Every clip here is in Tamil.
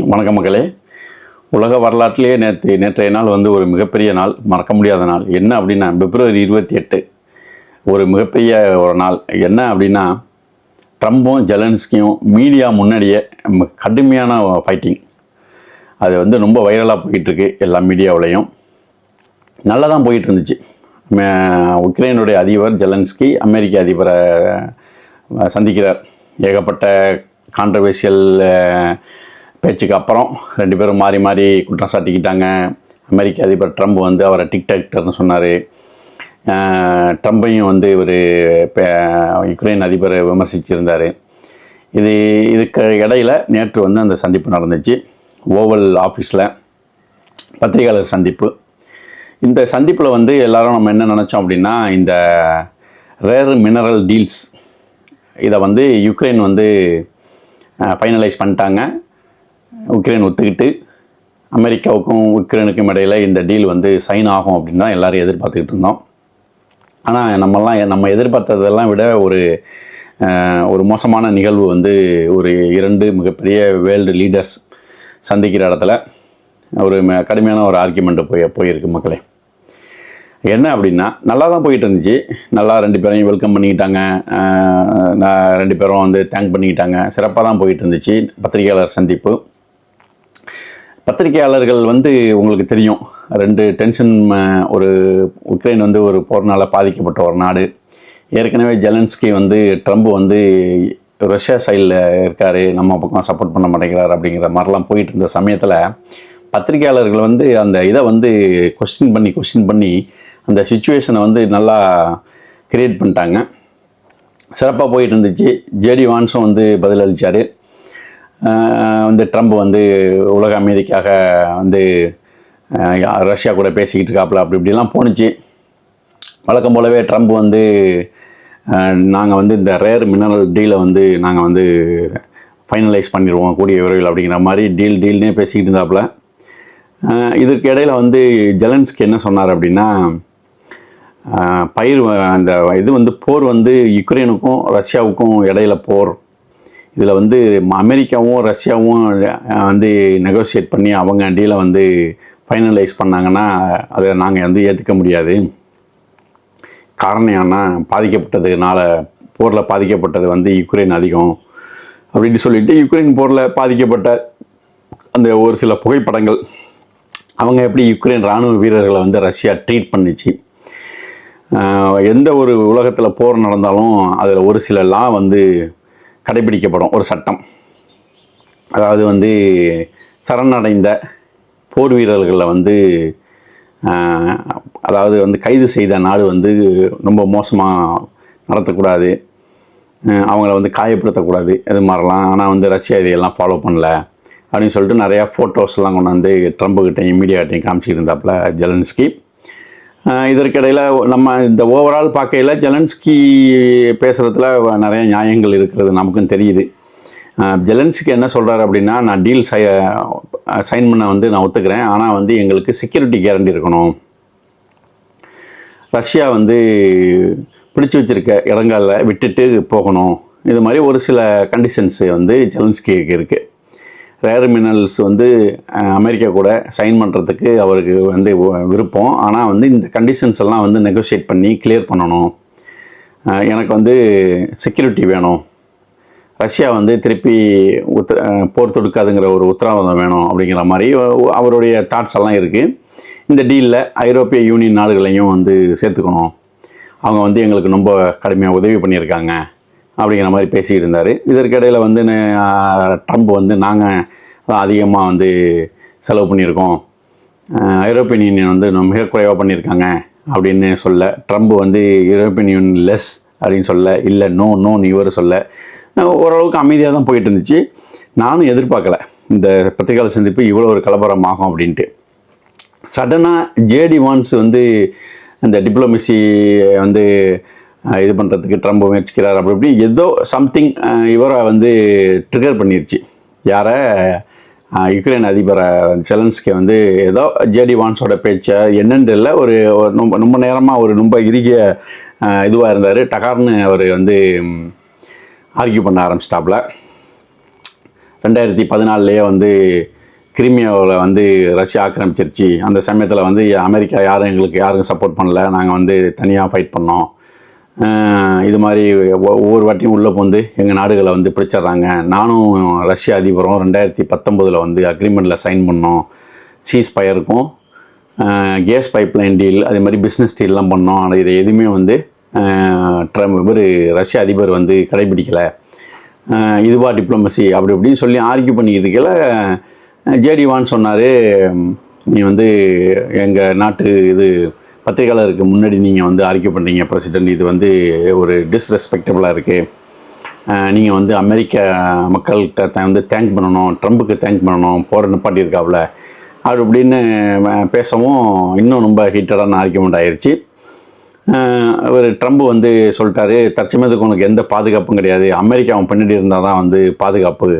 வணக்கம் மக்களே. உலக வரலாற்றிலேயே நேற்று நேற்றைய நாள் வந்து ஒரு மிகப்பெரிய நாள் மறக்க முடியாத நாள். என்ன அப்படின்னா பிப்ரவரி இருபத்தி எட்டு ஒரு மிகப்பெரிய ஒரு நாள். என்ன அப்படின்னா ட்ரம்பும் ஜெலன்ஸ்கியும் மீடியா முன்னாடியே கடுமையான ஃபைட்டிங் அது வந்து ரொம்ப வைரலாக போயிட்டுருக்கு எல்லா மீடியாவிலையும். நல்லா தான் போயிட்டு இருந்துச்சு உக்ரைனுடைய அதிபர் ஜெலன்ஸ்கி அமெரிக்க அதிபரை சந்திக்கிறார். ஏகப்பட்ட கான்ட்ரவர்ஷியல் பேச்சுக்கு அப்புறம் ரெண்டு பேரும் மாறி மாறி குற்றம் சாட்டிக்கிட்டாங்க. அமெரிக்க அதிபர் ட்ரம்ப் வந்து அவரை டிக்டாக்டர்னு சொன்னார். ட்ரம்பையும் வந்து இவர் யுக்ரைன் அதிபரை விமர்சிச்சிருந்தார். இது இதுக்கு இடையில நேற்று வந்து அந்த சந்திப்பு நடந்துச்சு. ஓவல் ஆஃபீஸில் பத்திரிகையாளர் சந்திப்பு. இந்த சந்திப்பில் வந்து எல்லோரும் நம்ம என்ன நினச்சோம் அப்படின்னா இந்த ரேர் மினரல் டீல்ஸ் இதை வந்து யுக்ரைன் வந்து ஃபைனலைஸ் பண்ணிட்டாங்க. உக்ரைன் ஒத்துக்கிட்டு அமெரிக்காவுக்கும் உக்ரைனுக்கும் இடையில இந்த டீல் வந்து சைன் ஆகும் அப்படின்னு தான் எல்லோரும் எதிர்பார்த்துக்கிட்டு இருந்தோம். ஆனால் நம்மலாம் நம்ம எதிர்பார்த்ததெல்லாம் விட ஒரு ஒரு மோசமான நிகழ்வு வந்து ஒரு இரண்டு மிகப்பெரிய வேர்ல்டு லீடர்ஸ் சந்திக்கிற இடத்துல ஒரு ம- கடுமையான ஒரு ஆர்குமெண்ட்டு போய் போயிருக்கு மக்களே. என்ன அப்படின்னா நல்லா தான் போயிட்டு இருந்துச்சு. நல்லா ரெண்டு பேரையும் வெல்கம் பண்ணிக்கிட்டாங்க. நான் ரெண்டு பேரும் வந்து தேங்க் பண்ணிக்கிட்டாங்க. சிறப்பாக தான் போயிட்டு இருந்துச்சு. பத்திரிகையாளர் சந்திப்பு. பத்திரிகையாளர்கள் வந்து உங்களுக்கு தெரியும். ரெண்டு டென்ஷன் ஒரு உக்ரைன் வந்து ஒரு போர்னால் பாதிக்கப்பட்ட ஒரு நாடு. ஏற்கனவே ஜெலன்ஸ்கி வந்து ட்ரம்ப் வந்து ரஷ்யா சைடில் இருக்கார் நம்ம பக்கம் சப்போர்ட் பண்ண மாட்டேங்கிறார் அப்படிங்கிற மாதிரிலாம் போயிட்டு இருந்த சமயத்தில் பத்திரிகையாளர்கள் வந்து அந்த இதை வந்து கொஸ்டின் பண்ணி கொஸ்டின் பண்ணி அந்த சுச்சுவேஷனை வந்து நல்லா கிரியேட் பண்ணிட்டாங்க. சிறப்பாக போயிட்டு இருந்துச்சு. ஜேடி வான்ஸும் வந்து பதிலளித்தார் வந்து ட்ரம்ப் வந்து உலக அமைதிக்காக வந்து ரஷ்யா கூட பேசிக்கிட்டு இருக்காப்புல அப்படி இப்படிலாம் போணுச்சு. வழக்கம் போலவே ட்ரம்ப் வந்து நாங்கள் வந்து இந்த ரேர் மினரல் டீலை வந்து நாங்கள் வந்து ஃபைனலைஸ் பண்ணிடுவோம் கூடிய விரைவில் அப்படிங்கிற மாதிரி டீல் டீல்னே பேசிக்கிட்டு இருந்தாப்புல. இதற்கு இடையில வந்து ஜெலன்ஸ்க்கு என்ன சொன்னார் அப்படின்னா பயிர் அந்த இது வந்து போர் வந்து யுக்ரைனுக்கும் ரஷ்யாவுக்கும் இடையில போர். இதில் வந்து அமெரிக்காவும் ரஷ்யாவும் வந்து நெகோசியேட் பண்ணி அவங்க டீலை வந்து ஃபைனலைஸ் பண்ணாங்கன்னா அதை நாங்கள் வந்து ஏற்றுக்க முடியாது. காரணம் என்ன பாதிக்கப்பட்டதுனால போரில் பாதிக்கப்பட்டது வந்து யுக்ரைன் அதிகம். அப்படின்னு சொல்லிட்டு யுக்ரைன் போரில் பாதிக்கப்பட்ட அந்த ஒரு சில புகைப்படங்கள் அவங்க எப்படி யுக்ரைன் இராணுவ வீரர்களை வந்து ரஷ்யா ட்ரீட் பண்ணிச்சு? எந்த ஒரு உலகத்தில் போர் நடந்தாலும் அதில் ஒரு சில லா வந்து கடைபிடிக்கப்படும் ஒரு சட்டம். அதாவது வந்து சரணடைந்த போர் வீரர்களை வந்து அதாவது வந்து கைது செய்த நாடு வந்து ரொம்ப மோசமாக நடத்தக்கூடாது. அவங்கள வந்து காயப்படுத்தக்கூடாது. இது மாதிரிலாம். ஆனால் வந்து ரஷ்யா இதையெல்லாம் ஃபாலோ பண்ணல. அப்படின்னு சொல்லிட்டு நிறையா ஃபோட்டோஸ்லாம் கொண்டாந்து ட்ரம்ப்புக்கிட்டையும் மீடியாக்கிட்டையும் காமிச்சிக்கிட்டு இருந்தாப்புல ஜெலன்ஸ்கி. இதற்கிடையில் நம்ம இந்த ஓவரால் பார்க்கையில் ஜெலன்ஸ்கி பேசுகிறதுல நிறைய நியாயங்கள் இருக்கிறது நமக்கும் தெரியுது. ஜெலன்ஸ்கி என்ன சொல்கிறார் அப்படின்னா நான் டீல் சை சைன் பண்ண வந்து நான் ஒத்துக்கிறேன். ஆனால் வந்து எங்களுக்கு செக்யூரிட்டி கேரண்டி இருக்கணும். ரஷ்யா வந்து பிடிச்சி வச்சிருக்க இடங்களில் விட்டுட்டு போகணும். இது மாதிரி ஒரு சில கண்டிஷன்ஸு வந்து ஜெலன்ஸ்கிக்கு இருக்குது ரேர் மினரல்ஸ் வந்து அமெரிக்கா கூட சைன் பண்ணுறதுக்கு அவருக்கு வந்து விருப்பம். ஆனால் வந்து இந்த கண்டிஷன்ஸ் எல்லாம் வந்து நெகோஷியேட் பண்ணி கிளியர் பண்ணணும். எனக்கு வந்து செக்யூரிட்டி வேணும். ரஷ்யா வந்து திருப்பி உத் போர் தொடுக்காதுங்கிற ஒரு உத்தரவாதம் வேணும் அப்படிங்கிற மாதிரி அவருடைய தாட்ஸ் எல்லாம் இருக்குது இந்த டீலில் ஐரோப்பிய யூனியன் நாடுகளையும் வந்து சேர்த்துக்கணும். அவங்க வந்து எங்களுக்கு ரொம்ப கடுமையாக உதவி பண்ணியிருக்காங்க. அப்படிங்கிற மாதிரி பேசிக்கிட்டு இருந்தார் இதற்கிடையில் வந்து ட்ரம்ப் வந்து நாங்கள் அதிகமாக வந்து செலவு பண்ணியிருக்கோம். ஐரோப்பியன் யூனியன் வந்து நம்ம மிக குறைவாக பண்ணியிருக்காங்க அப்படின்னு சொல்ல ட்ரம்ப் வந்து யூரோப்பியன் யூனியன் லெஸ் அப்படின்னு சொல்ல இல்லை நோ நோன்னு இவர் சொல்ல ஓரளவுக்கு அமைதியாக தான் போயிட்டு இருந்துச்சு நானும் எதிர்பார்க்கல இந்த பத்திரிகால சந்திப்பு இவ்வளோ ஒரு கலவரம் ஆகும் அப்படின்ட்டு சடனாக ஜேடி வான்ஸ் வந்து அந்த டிப்ளமசி வந்து இது பண்ணுறதுக்கு ட்ரம்ப் முயற்சிக்கிறார் அப்படி இப்படி ஏதோ சம்திங் இவரை வந்து ட்ரிகர் பண்ணிருச்சு. யாரை? யுக்ரைன் அதிபரை செலன்ஸ்கே வந்து ஏதோ ஜேடி வான்ஸோட பேச்சை என்னன்னு தெரியல. ஒரு ரொம்ப ரொம்ப நேரமாக ஒரு ரொம்ப இறுகிய இதுவாக இருந்தார். டகார்னு அவர் வந்து ஆர்கியூ பண்ண ஆரம்பிச்சிட்டாப்புல. ரெண்டாயிரத்தி பதினாலுலேயே வந்து கிரிமியாவில் வந்து ரஷ்யா ஆக்கிரமிச்சிருச்சு. அந்த சமயத்தில் வந்து அமெரிக்கா யாரும் எங்களுக்கு யாரும் சப்போர்ட் பண்ணல. நாங்கள் வந்து தனியாக ஃபைட் பண்ணோம். இது மாதிரி ஒவ்வொரு வாட்டியும் உள்ளே வந்து எங்கள் நாடுகளை வந்து பிடிச்சிடுறாங்க. நானும் ரஷ்ய அதிபரும் ரெண்டாயிரத்தி பத்தொம்போதில் வந்து அக்ரிமெண்ட்டில் சைன் பண்ணோம். சீஸ் பயருக்கும் கேஸ் பைப்லைன் டீல் அதே மாதிரி பிஸ்னஸ் டீல்லாம் பண்ணோம். ஆனால் இதை எதுவுமே வந்து ட்ரம்ப் இவர் ரஷ்ய அதிபர் வந்து கடைபிடிக்கலை. இதுவா டிப்ளமசி அப்படி இப்படின்னு சொல்லி ஆர்கியூ பண்ணிக்கிட்டு இருக்கல. ஜேடி சொன்னார் நீ வந்து எங்கள் நாட்டு இது பத்திரிகையாளருக்கு முன்னாடி நீங்கள் வந்து ஆர்கியூ பண்ணுறீங்க பிரசிடென்ட் இது வந்து ஒரு டிஸ்ரெஸ்பெக்டபுளாக இருக்குது நீங்கள் வந்து அமெரிக்க மக்கள்கிட்ட வந்து தேங்க் பண்ணணும் ட்ரம்புக்கு தேங்க் பண்ணணும் போகிற நிப்பாட்டியிருக்காப்புல அவர் இப்படின்னு பேசவும் இன்னும் ரொம்ப ஹீட்டடான ஆர்கியூமெண்ட் ஆயிடுச்சு அவர் ட்ரம்ப் வந்து சொல்லிட்டாரு தற்சமயத்துக்கு உனக்கு எந்த பாதுகாப்பும் கிடையாது. அமெரிக்கா அவன் பின்னாடி இருந்தால் தான் வந்து பாதுகாப்பு.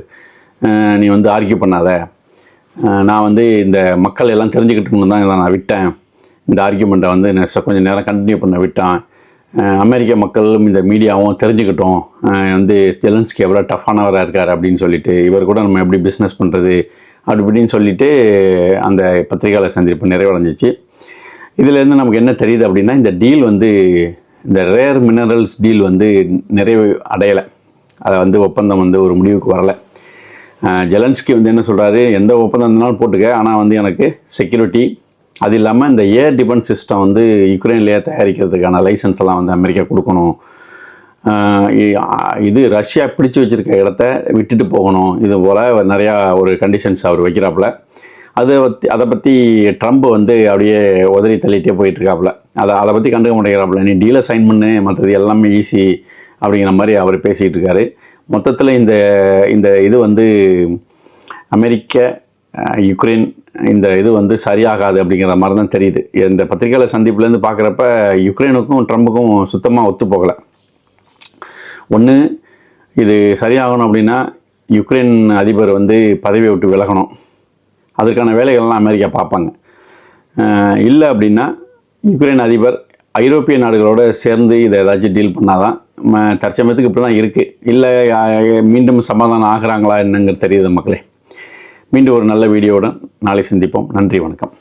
நீ வந்து ஆர்கியூ பண்ணாத. நான் வந்து இந்த மக்கள் எல்லாம் தெரிஞ்சுக்கிட்டு தான் இதை நான் விட்டேன். இந்த ஆர்கியூமெண்ட்டை வந்து நான் கொஞ்சம் நேரம் கண்டினியூ பண்ண விட்டான். அமெரிக்க மக்களும் இந்த மீடியாவும் தெரிஞ்சுக்கிட்டோம். வந்து ஜெலன்ஸ்கி எவ்வளோ டஃப்பானவராக இருக்கார் அப்படின்னு சொல்லிட்டு இவர் கூட நம்ம எப்படி பிஸ்னஸ் பண்ணுறது அப்படி இப்படின்னு சொல்லிட்டு அந்த பத்திரிகையாளர் சந்திப்பு நிறைவடைஞ்சிச்சு. இதுலேருந்து நமக்கு என்ன தெரியுது அப்படின்னா இந்த டீல் வந்து இந்த ரேர் மினரல்ஸ் டீல் வந்து நிறைவு அடையலை. அதை வந்து ஒப்பந்தம் வந்து ஒரு முடிவுக்கு வரலை. ஜெலன்ஸ்கி வந்து என்ன சொல்கிறாரு எந்த ஒப்பந்தம் இருந்தாலும் போட்டுக்க ஆனால் வந்து எனக்கு செக்யூரிட்டி அது இல்லாமல் இந்த ஏர் டிஃபென்ஸ் சிஸ்டம் வந்து யுக்ரைன்லேயே தயாரிக்கிறதுக்கான லைசன்ஸ் எல்லாம் வந்து அமெரிக்கா கொடுக்கணும். இது ரஷ்யா பிடிச்சு வச்சுருக்க இடத்த விட்டுட்டு போகணும். இது போல் நிறையா ஒரு கண்டிஷன்ஸ் அவர் வைக்கிறாப்புல. அதை பற்றி அதை பற்றி ட்ரம்ப் வந்து அப்படியே உதறி தள்ளிட்டே போயிட்டுருக்காப்புல. அதை அதை பற்றி கண்டுக்க முடியாப்புல நீ டீலை சைன் பண்ணு மற்றது எல்லாமே ஈஸி அப்படிங்கிற மாதிரி அவர் பேசிகிட்டு இருக்காரு மொத்தத்தில் இந்த இந்த இது வந்து அமெரிக்க யுக்ரைன் இந்த இது வந்து சரியாகாது அப்படிங்கிற மாதிரி தான் தெரியுது. இந்த பத்திரிகையாளர் சந்திப்புலேருந்து பார்க்குறப்ப யுக்ரைனுக்கும் ட்ரம்புக்கும் சுத்தமாக ஒத்து போகலை. ஒன்று இது சரியாகணும் அப்படின்னா யுக்ரைன் அதிபர் வந்து பதவியை விட்டு விலகணும். அதற்கான வேலைகள்லாம் அமெரிக்கா பார்ப்பாங்க. இல்லை அப்படின்னா யுக்ரைன் அதிபர் ஐரோப்பிய நாடுகளோடு சேர்ந்து இதை ஏதாச்சும் டீல் பண்ணாதான் தற்சமயத்துக்கு இப்படி தான் இருக்குது இல்லை மீண்டும் சமாதானம் ஆகிறாங்களா என்னங்கிறது தெரியுது மக்களே. மீண்டும் ஒரு நல்ல வீடியோவுடன் நாளை சந்திப்போம். நன்றி வணக்கம்.